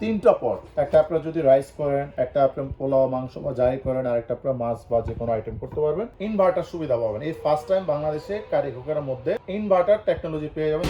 তিনটা পট একটা আপনার যদি রাইস করেন, একটা আপনার পোলাও, মাংস বা যাই করেন, আর একটা আপনার মাছ বা যে কোনো আইটেম করতে পারবেন। ইনভার্টার সুবিধা পাবেন। এই ফার্স্ট টাইম বাংলাদেশে কারি কুকারের মধ্যে ইনভার্টার টেকনোলজি পেয়ে যাবেন।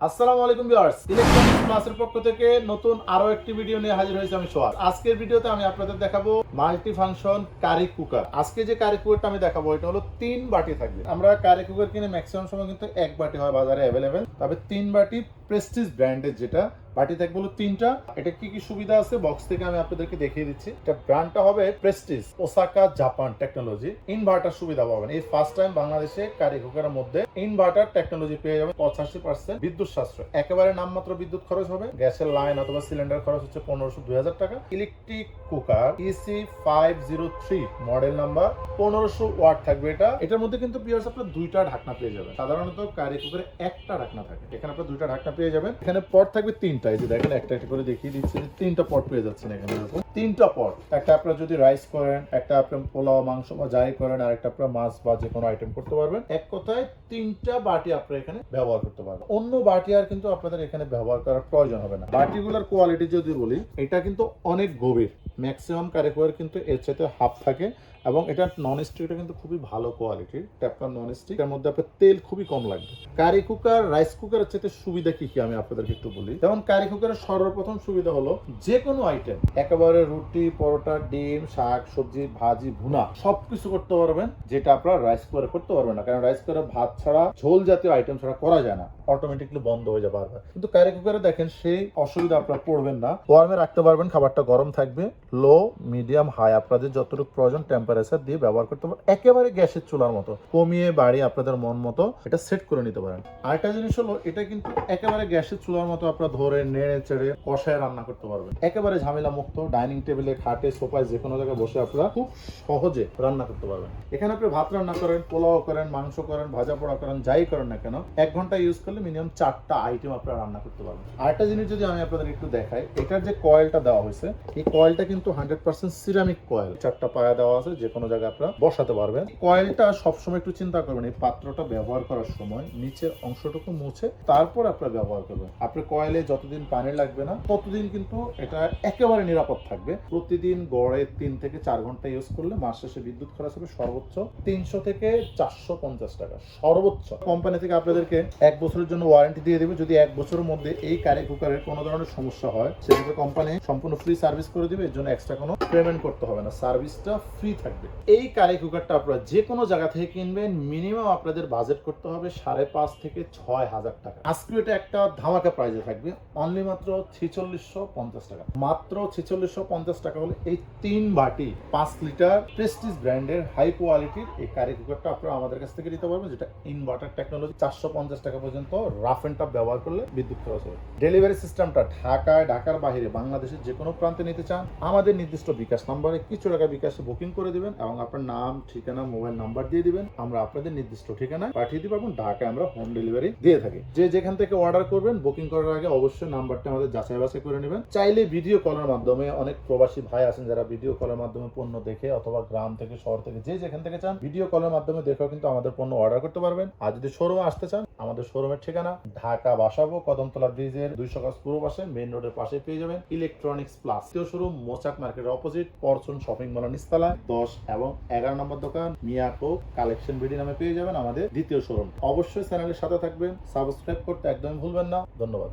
আসসালামু আলাইকুম ভিউয়ার্স। ইলেকট্রনিক্স ক্লাসের পক্ষ থেকে নতুন আরও একটি ভিডিও নিয়ে হাজির হয়েছে আমি সোহাগ। আজকের ভিডিওতে আমি আপনাদের দেখাবো মাল্টি ফাংশন কারি কুকার আজকে যে কারি কুকারটা আমি দেখাবো, এটা হলো তিন বাটি থাকবে। আমরা কারি কুকার কিনে ম্যাক্সিমাম সময় কিন্তু এক বাটি হয় বাজারে অ্যাভেলেবেল তবে তিন বাটি প্রেস্টিজ ব্র্যান্ডের যেটা বাটি থাকবে হলো তিনটা। এটা কি কি সুবিধা আছে? বক্স থেকে আমি আপনাদেরকে দেখিয়ে দিচ্ছি। এটা ব্র্যান্ডটা হবে Prestige Osaka Japan technology inverter সুবিধা পাবেন। এই ফার্স্ট টাইম বাংলাদেশে কারি কুকারের মধ্যে ইনভার্টার টেকনোলজি পেয়ে যাবেন পঁচাশি পার্সেন্ট বিদ্যুৎ সাশ্রয়। একেবারে নামমাত্র বিদ্যুৎ খরচ হবে। গ্যাসের লাইন অথবা সিলিন্ডার খরচ হচ্ছে পনেরোশো দুই হাজার টাকা। Electric cooker EC five zero three model number পনেরোশো ওয়াট থাকবে এটা। এটার মধ্যে কিন্তু পিয়ার্স আপনার দুইটা ঢাকনা পেয়ে যাবেন। সাধারণত কারি কুকারে একটা ঢাকনা থাকে। এখানে আপনার দুইটা ঢাকনা পেয়ে যাবেন। এখানে পট থাকবে তিনটা। দেখেন, একটা একটা করে দেখিয়ে দিচ্ছি তিনটা পট পেয়ে যাচ্ছেন এখানে এরকম তিনটা পট একটা আপনার যদি রাইস করেন, একটা আপনার পোলাও, মাংস বা যাই করেন, আর একটা আপনার মাছ বা যে কোনো আইটেম করতে পারবেন, এক কথায় তিনটা বাটি আপনার এখানে ব্যবহার করতে পারবেন। অন্য বাটি আর কিন্তু আপনাদের এখানে ব্যবহার করার প্রয়োজন হবে না। বাটিগুলোর কোয়ালিটি যদি বলি, এটা কিন্তু অনেক গভীর। ম্যাক্সিমাম কারিকুয়ার কিন্তু এর সাথে হাফ থাকে। এবং এটা নন স্টিকটা কিন্তু খুবই ভালো কোয়ালিটির ট্যাপটা নন স্টিক এর মধ্যে আপনার তেল খুবই কম লাগবে। কারি কুকার রাইস কুকারের চাইতে সুবিধা কি কি আমি আপনাদেরকে একটু বলি? যেমন কারি কুকারের সর্বপ্রথম সুবিধা হলো যে কোনো আইটেম একেবারে রুটি, পরোটা, ডিম, শাক, সবজি, ভাজি, ভুনা, সবকিছু করতে পারবেন, যেটা আপনারা রাইস কুকারে করতে পারবেন না। কারণ রাইস কুকারে ভাত ছাড়া, ঝোল জাতীয় আইটেম ছাড়া করা যায় না। অটোমেটিকলি বন্ধ হয়ে যায় বারবার। কিন্তু কারি কুকারে দেখেন সেই অসুবিধা আপনারা পড়বেন না। ওয়ার্মে রাখতে পারবেন, খাবারটা গরম থাকবে লো মিডিয়াম হাই আপনাদের যতটুকু প্রয়োজন টেম্পারেচার দিয়ে ব্যবহার করতে পারেন। একেবারে গ্যাসের চুলার মতো। কমিয়ে বাড়িয়ে আপনাদের মন মতো এটা সেট করে নিতে পারেন। আরেকটা জিনিস হলো, এটা কিন্তু একেবারে গ্যাসের চুলার মতো আপনারা ধরে নেড়ে চেড়ে কষায় রান্না করতে পারবেন। একেবারে ঝামেলা মুক্ত ডাইনিং টেবিলে খাটে, সোফায় যে কোনো জায়গায় বসে আপনারা খুব সহজে রান্না করতে পারবেন। এখানে আপনি ভাত রান্না করেন, পোলাও করেন, মাংস করেন, ভাজা পোড়া করেন, যাই করেন না কেন, এক ঘণ্টা ইউজ করলে মিনিমাম চারটা আইটেম আপনারা রান্না করতে পারবেন। আরেকটা জিনিস যদি আমি আপনাদের একটু দেখাই, এটার যে কয়েলটা দেওয়া হয়েছে, এই কয়েলটা কিন্তু হান্ড্রেড পার্সেন্ট সিরামিক কয়েল চারটা পায়া দেওয়া আছে, যে কোনো জায়গায় আপনারা বসাতে পারবেন। কয়েলটা সবসময় একটু চিন্তা করবেন, এই পাত্রটা ব্যবহার করার সময় নিচের অংশটুকু মুছে তারপর আপনারা ব্যবহার করবেন। আপনার কয়েলে যতদিন পানি লাগবে না, ততদিন কিন্তু এটা একেবারে নিরাপদ থাকবে। প্রতিদিন গড়ে তিন থেকে চার ঘণ্টা ইউজ করলে মাস শেষে বিদ্যুৎ খরচ হবে সর্বোচ্চ তিনশো থেকে চারশো পঞ্চাশ টাকা, সর্বোচ্চ। কোম্পানি থেকে আপনাদেরকে এক বছরের জন্য ওয়ারেন্টি দিয়ে দেবে। যদি এক বছরের মধ্যে এই কারি কুকারের কোনো ধরনের সমস্যা হয়, সেক্ষেত্রে কোম্পানি সম্পূর্ণ ফ্রি সার্ভিস করে দিবে। এর জন্য এক্সট্রা কোনো পেমেন্ট করতে হবে না। সার্ভিসটা ফ্রি থাকবে এই কারি কুকারটা আপনারা যে কোনো জায়গা থেকে কিনবেন মিনিমাম আপনাদের বাজেট করতে হবে সাড়ে পাঁচ থেকে ছয় হাজার টাকা। আজকে এটা একটা ধামাকা প্রাইজে থাকবে অনলি মাত্র ছেচল্লিশশো পঞ্চাশ টাকা। মাত্র ছেচল্লিশশো পঞ্চাশ টাকা হলে এই তিন বাটি পাঁচ লিটার প্রেস্টিজ ব্র্যান্ডের হাই কোয়ালিটির এই কারি কুকারটা আপনারা আমাদের কাছ থেকে নিতে পারবেন, যেটা ইনভার্টার টেকনোলজি চারশো পঞ্চাশ টাকা পর্যন্ত রাফ এন্ড টাফ ব্যবহার করলে বিদ্যুৎ খরচ হবে। ডেলিভারি সিস্টেমটা ঢাকায়, ঢাকার বাইরে বাংলাদেশের যে কোনো প্রান্তে নিতে চান, আমাদের নির্দিষ্ট বিকাশ নম্বরে কিছু টাকা বিকাশে বুকিং করে দিবেন এবং আপনার নাম, ঠিকানা, মোবাইল নাম্বার দিয়ে দিবেন। আমরা আপনাদের নির্দিষ্ট ঠিকানায় পাঠিয়ে দিব এবং ঢাকায় আমরা হোম ডেলিভারি দিয়ে থাকি। যে যেখান থেকে অর্ডার করবেন বুকিং করার আগে অবশ্যই নাম্বারটা আমাদের যাচাই বাছাই করে নেবেন। চাইলে ভিডিও কলের মাধ্যমে অনেক প্রবাসী ভাই আছেন যারা ভিডিও কলের মাধ্যমে পণ্য দেখে অথবা গ্রাম থেকে, শহর থেকে যে যেখান থেকে চান ভিডিও কলের মাধ্যমে দেখেও কিন্তু আমাদের পণ্য অর্ডার করতে পারবেন। আর যদি শোরুমে আসতে চান, আমাদের শোরুমের ঠিকানা ঢাকা বাসাবো, কদমতলা ব্রিজের দুইশো গাছ পূর্ব পাশে মেইন রোডের পাশে পেয়ে যাবেন। ইলেকট্রনিক্স প্লাস শোরুম মোচাক মার্কেটের অপোজিট পরচুন শপিং মল নিস্তালা দশ এবং এগারো নম্বর দোকান মিয়াকো কালেকশন ভিডি নামে পেয়ে যাবেন আমাদের দ্বিতীয় শোরুম। অবশ্যই চ্যানেলের সাথে থাকবেন, সাবস্ক্রাইব করতে একদমই ভুলবেন না। ধন্যবাদ।